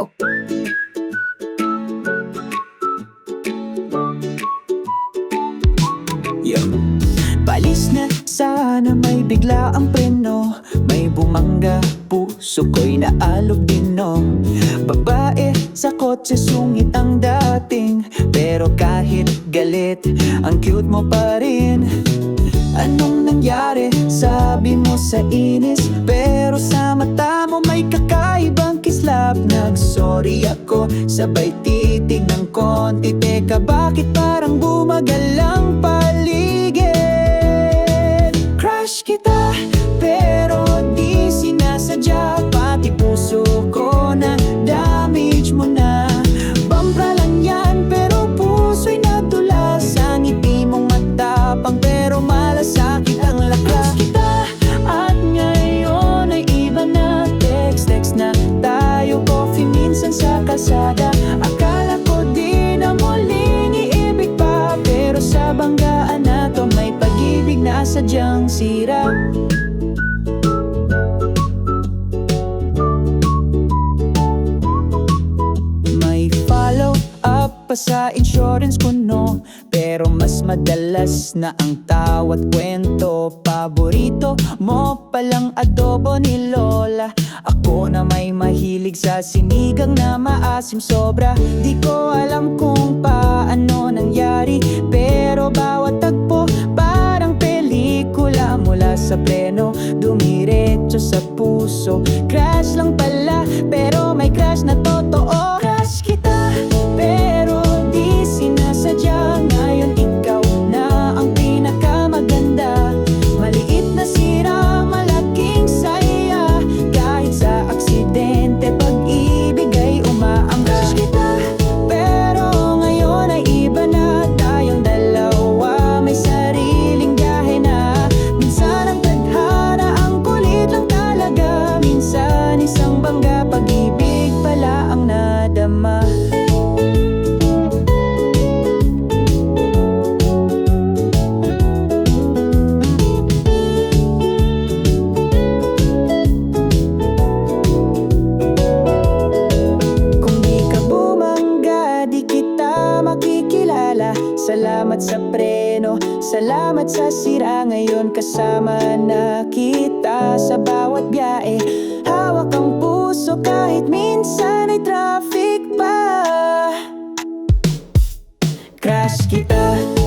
Yeah. Palis na sana may bigla ang preno. May bumangga, puso ko'y naalog din no? Babae sa kotse sungit ang dating. Pero kahit galit, ang cute mo pa rin. Anong nangyari? Sabi mo sa inis Pero kislap Nag-sorry ako, sabay titig ng konti. Teka bakit parang bumagal ang paligid? Crush kita, pero kalsada. Akala ko di na muling iibig pa Pero sa banggaan na to May pag-ibig na sadyang sira. May follow up pa sa insurance ko no? Pero mas madalas na ang tawat kwento. Paborito mo palang adobo ni Lola. Ako mahilig sa sinigang na maasim sobra. Di ko alam kung paano nangyari Pero bawat tagpo parang pelikula Mula sa pleno, dumiretso sa puso Crash lang pala, pero may crash na totoo Salamat sa preno, salamat sa sira. Ngayon kasama na kita sa bawat biyahe. Hawak ang puso kahit minsan ay traffic pa. Crush kita